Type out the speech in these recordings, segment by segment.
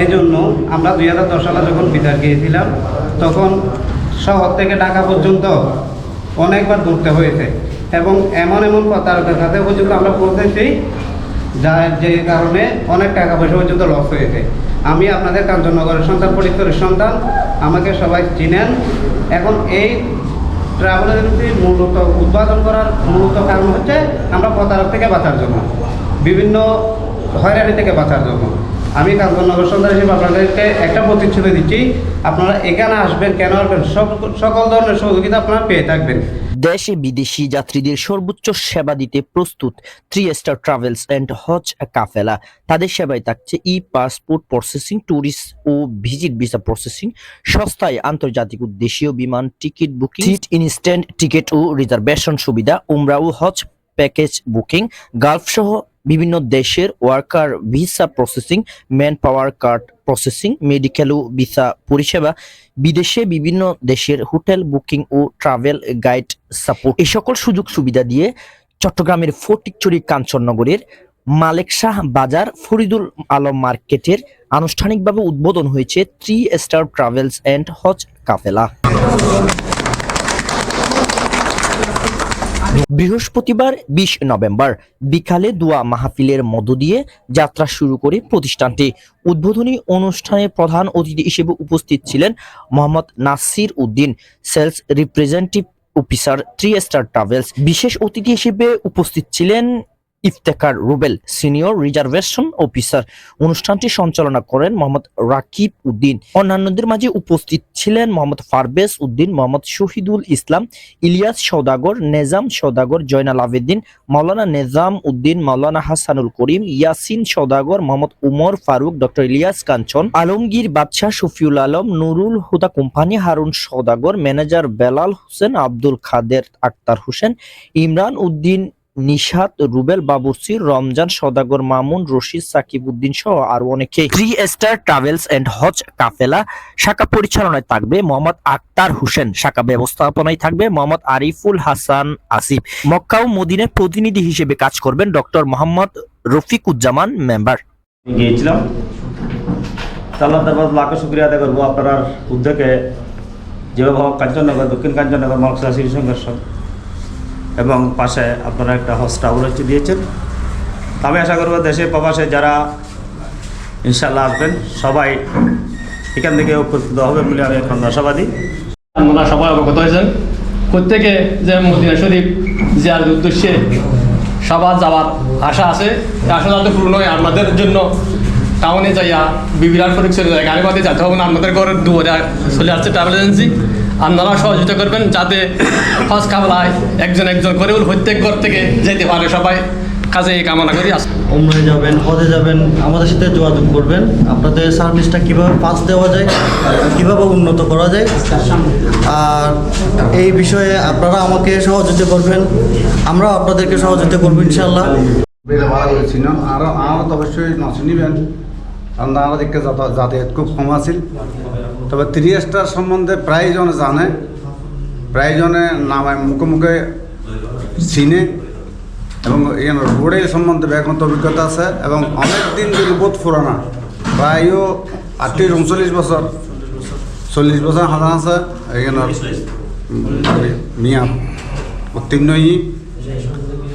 এই জন্য আমরা দুই হাজার দশ সালে যখন বিদার গিয়েছিলাম, তখন শহর থেকে ঢাকা পর্যন্ত অনেকবার ঘুরতে হয়েছে। এবং এমন এমন প্রতারকের কাছে পর্যন্ত আমরা পৌঁছেছি যা যে কারণে অনেক টাকা পয়সা পর্যন্ত লস হয়েছে। আমি আপনাদের কাঞ্চননগরের সন্তান পরিচয়ের সন্তান, আমাকে সবাই চিনেন। এখন এই ট্রাভেল এজেন্সি মূলত উৎপাদন করার মূলত কারণ হচ্ছে আমরা প্রতারক থেকে বাঁচার জন্য, বিভিন্ন হয়রানি থেকে বাঁচার জন্য। আমি কাঞ্চননগর হিসেবে আপনাদেরকে একটা প্রতিশ্রুতি দিচ্ছি। আপনারা এখানে আসবেন, কেন আসবেন, সব সকল ধরনের সহযোগিতা আপনারা পেয়ে থাকবেন। দেশে বিদেশি যাত্রীদের সর্বোচ্চ সেবা দিতে প্রস্তুত থ্রি স্টার ট্রাভেলস অ্যান্ড হজ কাফেলা। তাদের সেবায় থাকছে ই পাসপোর্ট প্রসেসিং ট্যুরিস্ট ও ভিজিট ভিসা প্রসেসিং সস্তায় আন্তর্জাতিক ও দেশীয় বিমান ticket booking seat instant ticket ও রিজার্ভেশন সুবিধা, উমরা ও হজ প্যাকেজ বুকিং গালফ সহ বিভিন্ন দেশের worker visa processing manpower card processing, medical ও ভিসা পরিষেবা, বিদেশে বিভিন্ন দেশের হোটেল বুকিং ও ট্রাভেল গাইড সাপোর্ট। এই সকল সুযোগ সুবিধা দিয়ে চট্টগ্রামের ফটিকচুরি কাঞ্চননগরের মালেক শাহ বাজার ফরিদুল আলম মার্কেটের আনুষ্ঠানিকভাবে উদ্বোধন হয়েছে থ্রি স্টার ট্রাভেলস অ্যান্ড হজ কাফেলা। বৃহস্পতিবার বিশ নভেম্বর বিকালে দোয়া মাহফিলের মধ্য দিয়ে যাত্রা শুরু করে প্রতিষ্ঠানটি। উদ্বোধনী অনুষ্ঠানে প্রধান অতিথি হিসেবে উপস্থিত ছিলেন Mohammad Nasir Uddin, sales representative officer three star travels. বিশেষ অতিথি হিসেবে উপস্থিত ছিলেন Iftekhar Rubel senior reservation officer. অনুষ্ঠানটি সঞ্চালনা করেন মোহাম্মদ রাকিব উদ্দিন। অন্যান্যদের মাঝে উপস্থিত ছিলেন Mohammad Farbez Uddin, Mohammad Shahidul Islam, Ilias Saudagar Nezam Saudagar Joynal Abedin, Maulana Nezam Uddin, Maulana Hasanul Karim, Yasin Saudagar Mohammad Umar Faruk, doctor Ilias Kanchan, Alamgir Badshah Shafiul Alam, Nurul Huda company, Harun Saudagar manager Belal Hossain, Abdul Khader Akter Hossain, Imran Uddin Nishat Rubel বাবুরসি Ramzan সদাগর মামুন রশিদ সাকিব উদ্দিন সহ আরও অনেকে three star travels and হজ কাফেলা শাখা পরিচালনায় থাকবে মোহাম্মদ আক্তার হোসেন। শাখা ব্যবস্থাপনায় থাকবে মোহাম্মদ আরিফুল হাসান আসিফ। মক্কা ও মদিনের প্রতিনিধি হিসেবে কাজ করবেন ডক্টর মোহাম্মদ রফিকুজ্জামান মেম্বার। গিয়েছিলাম। তাল্লাহ দরবার লাখো শুক্রিয়া আদায় করব। আপনার উদ্যোগে যেভাবে কাঞ্চননগর দক্ষিণ কাঞ্চননগর শিশু সংঘর্ষ এবং পাশে আপনারা একটা হজ টাউন হচ্ছে দিয়েছেন। আমি আশা করব দেশে প্রবাসে যারা ইনশাল্লাহ আসবেন, সবাই এখান থেকে উপকৃত হবে বলে আমি এখন আশাবাদী। আপনারা সবাই অবগত হয়েছেন। প্রত্যেকে যে মদিনা শরীফ জিয়ার উদ্দেশ্যে সবার যাওয়ার আশা আছে আশা যাতে পূর্ণ হয়। আমাদের জন্য টাউনে যাইয়া বিবিরাট পরীক্ষা চলে যায় গাড়ি বাদে যেতে হবে না। আমাদের ঘরের দুয়ারে চলে আসছে ট্রাভেল এজেন্সি আপনারা সহযোগিতা করবেন যাতে ফার্স্ট কামলায় একজন একজন করে প্রত্যেক ঘর থেকে যেতে পারে সবাই। কাজে এই কামনা করি। আস উমরায় যাবেন হজে যাবেন আমাদের সাথে যোগাযোগ করবেন। আপনাদের সার্ভিসটা কীভাবে পাস দেওয়া যায় কীভাবে উন্নত করা যায় আর এই বিষয়ে আপনারা আমাকে সহযোগিতা করবেন। আমরাও আপনাদেরকে সহযোগিতা করব ইনশাল্লাহ আমার তো অবশ্যই নশ নিবেন। কারণ আমার দিকে যাতা- যাতায়াত খুব কম আছিল। তবে থ্রি স্টার সম্বন্ধে প্রায় জনে জানে প্রায় জনে নামে মুখে মুখে চিনে, এবং এখানে রোডের সম্বন্ধে ব্যাকরণ অভিজ্ঞতা আছে, এবং অনেক দিন ধরে বহুত পুরানা, প্রায়ও আটত্রিশ, উনচল্লিশ বছর, চল্লিশ বছর হাজার আছে, এখানে মিয়া, উত্তীর্ণ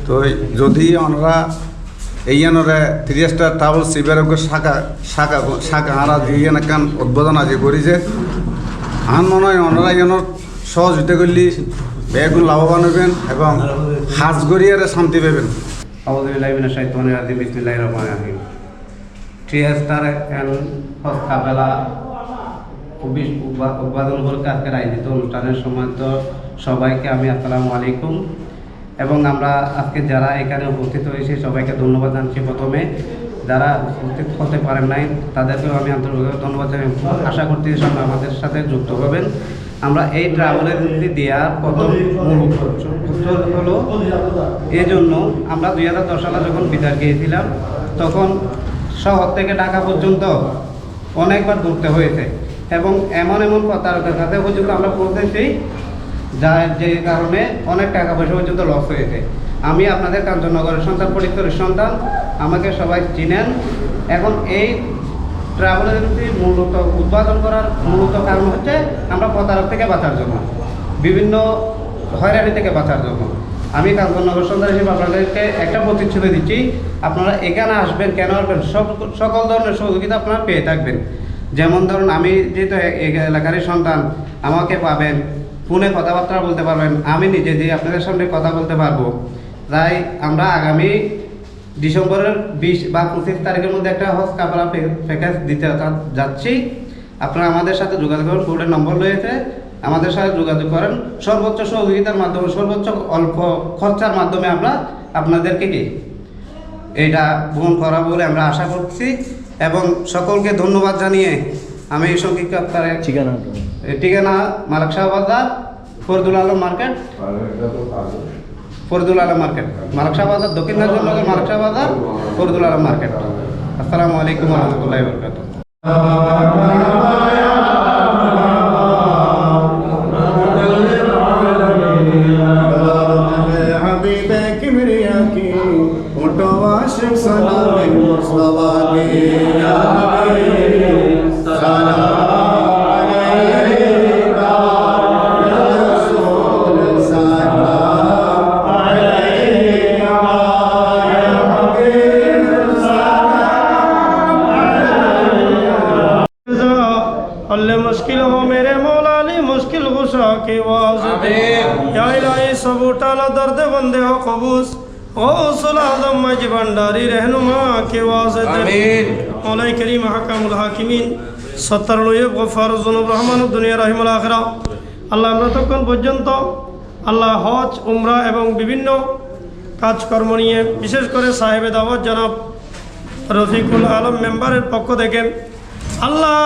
তো যদি আমরা এইয়ানরে থ্রি স্টার ট্রাভেল শিবেরক শাখা শাখা শাখা আরা দিয়ে কান উদ্বোধন আজি করেছে। আন মনে হয় ওনারা ইয়ানোর সহযোগিতা করলে বেগুন লাভবান হবেন এবং হাজ গড়িয়ারে শান্তি পাবেন থ্রি স্টার খুবই উদ্বা- উদ্বোধন উপলক্ষে আজকের আয়োজিত অনুষ্ঠানের সময় তো সবাইকে আমি আসসালামু আলাইকুম। এবং আমরা আজকে যারা এখানে উপস্থিত হয়েছি, সবাইকে ধন্যবাদ জানছি প্রথমে। যারা উপস্থিত হতে পারেন নাই, তাদেরকেও আমি আন্তরিকভাবে ধন্যবাদ জানাই। আশা করতে সবাই আমাদের সাথে যুক্ত হবেন। আমরা এই ট্রাভেল এজেন্সি দেওয়ার প্রথম মূল উদ্দেশ্য হলো এই জন্য আমরা দুই হাজার দশ সালে যখন বিদার গিয়েছিলাম, তখন শহর থেকে ঢাকা পর্যন্ত অনেকবার ঘুরতে হয়েছে। এবং এমন এমন প্রতারকের কাছে পর্যন্ত আমরা পৌঁছেছি যা যে কারণে অনেক টাকা পয়সা পর্যন্ত লস হয়েছে। আমি আপনাদের কাঞ্চননগরের সন্তান পরিচয়ের সন্তান, আমাকে সবাই চিনেন। এখন এই ট্রাভেল এজেন্সি মূলত উৎপাদন করার মূলত কারণ হচ্ছে আমরা প্রতারক থেকে বাঁচার জন্য, বিভিন্ন হয়রানি থেকে বাঁচার জন্য। আমি কাঞ্চননগর সন্তান হিসেবে আপনাদেরকে একটা প্রতিশ্রুতি দিচ্ছি। আপনারা এখানে আসবেন, কেন আসবেন, সব সকল ধরনের সহযোগিতা আপনারা পেয়ে থাকবেন। যেমন ধরুন, আমি যেহেতু এলাকারই সন্তান, আমাকে পাবেন ফোনে কথাবার্তা বলতে পারবেন। আমি নিজে যে আপনাদের সামনে কথা বলতে পারব, তাই আমরা আগামী ডিসেম্বরের বিশ বা পঁচিশ তারিখের মধ্যে একটা হজ কাপড়া প্যাকেজ দিতে যাচ্ছি। আপনারা আমাদের সাথে যোগাযোগ করুন বোর্ডের নম্বর রয়েছে। আমাদের সাথে যোগাযোগ করেন। সর্বোচ্চ সহযোগিতার মাধ্যমে, সর্বোচ্চ অল্প খরচার মাধ্যমে আমরা আপনাদেরকে কি এটা বহন করা বলে আমরা আশা করছি। এবং সকলকে ধন্যবাদ জানিয়ে আমি এই সংক্ষিপ্ত আপনার ঠিকানা ঠিকানা মালাক শাহ বাজার, ফরদুল মার্কেট। ফরদুল মার্কেট। মালাক শাহ বাজার, দক্ষিণ নাজমনগর মালাক শাহ বাজার, ফরদুল আলম মার্কেট। আসসালামু আলাইকুম রহমতুল্লাহ বরকাত Mustafa मुश्किल हो मेरे मौला अली मुश्किल गुस्सा की वाज या इलाही सब उठाला दर्द बंदे हो कबूस ओ सुलादम मज भंडारी रहनुमा के वाज मौला करीम हकामुल হাকিমিন সত্তর লইব গফার জুনুব রহমান দুনিয়া রহিমুল আখরা আল্লাহ আমরা তখন পর্যন্ত আল্লাহ হজ উমরা এবং বিভিন্ন কাজকর্ম নিয়ে বিশেষ করে সাহেবে দাওয়াত জনাব রফিকুল আলম মেম্বারের পক্ষ থেকে আল্লাহ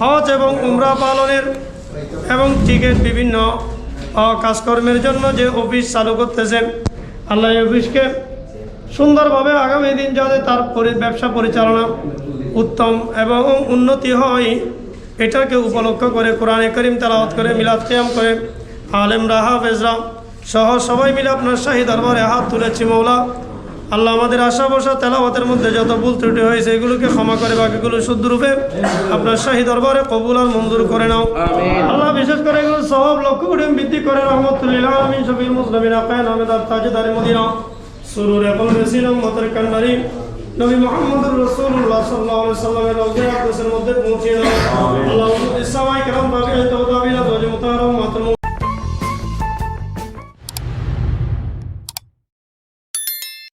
হজ এবং উমরা পালনের এবং টিকিট বিভিন্ন কাজকর্মের জন্য যে অফিস চালু করতেছেন, আল্লাহ অফিসকে সুন্দরভাবে আগামী দিন যাতে তার ব্যবসা পরিচালনা উত্তম এবং উন্নতি হয়, এটাকে উপলক্ষ করে কোরআনে করিম তেলাওয়াত করে মিলাদ কিয়াম করে আলেম রাহা ফেজরা সহ সবাই মিলে আপনার শাহী দরবারে হাত তুলেছি, মৌলা। আল্লাহ আমাদের আশা বসা তেলাওয়াতের মধ্যে যত ভুল ত্রুটি হয়েছে এগুলোকে ক্ষমা করে বাকিগুলো শুদ্ধ রূপে আপনার শাহী দরবারে কবুল আর মঞ্জুর করে নাও। আল্লাহ বিশেষ করে এগুলো সব লক্ষ্য করে বৃদ্ধি করে রহমতুল্লাহ আলমিন শফিল মুসলিমিন আকায়ন আহমেদ তাজেদারি মদিনা সুরুর এখন মতের কান্ডারি নবী মোহাম্মদ রসুল্লাহ সাল্লাহ সাল্লামের রোজে আকদেশের মধ্যে পৌঁছে দাও। আল্লাহ ইসলামাই কেরাম মুতাহারম